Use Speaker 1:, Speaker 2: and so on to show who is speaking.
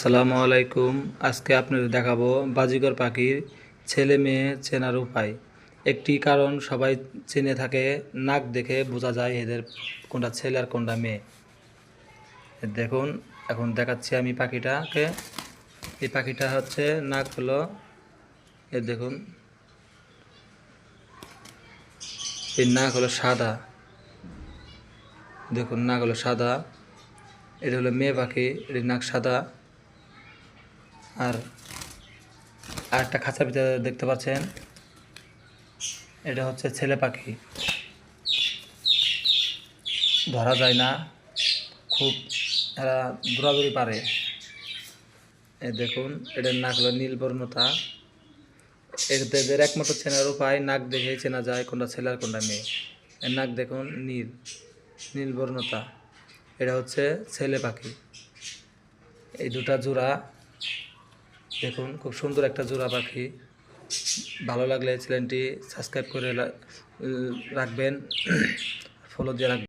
Speaker 1: আসসালামু আলাইকুম। আজকে আপনাদের দেখাবো বাজিগর পাখির ছেলে মেয়ে চেনার উপায়। একটি কারণ সবাই চিনে থাকে, নাক দেখে বোঝা যায় এদের কোনটা ছেলে আর কোনটা মেয়ে। দেখুন, এখন দেখাচ্ছি আমি পাখিটাকে। এই পাখিটা হচ্ছে নাক হলো, এ দেখুন। এই নাক হলো সাদা। দেখুন, নাক হলো সাদা। এটা হলো মেয়ে পাখি এর নাক সাদা। আর আরেকটা খাঁচার ভিতরে দেখতে পাচ্ছেন, এটা হচ্ছে ছেলে পাখি। ধরা যায় না, খুব এরা দৌড়াদৌড়ি পারে। এ দেখুন এটার নাক হলো নীলবর্ণতা এদের একমাত্র চেনার উপায়, নাক দেখে চেনা যায় কোনটা ছেলে আর কোনটা মেয়ে। এর নাক দেখুন নীল নীলবর্ণতা এটা হচ্ছে ছেলে পাখি। এই দুটা জোড়া দেখুন, খুব সুন্দর একটা জোড়া পাখি। ভালো লাগলে চ্যানেলটি সাবস্ক্রাইব করে রাখবেন। ফলো দিয়ে রাখবেন।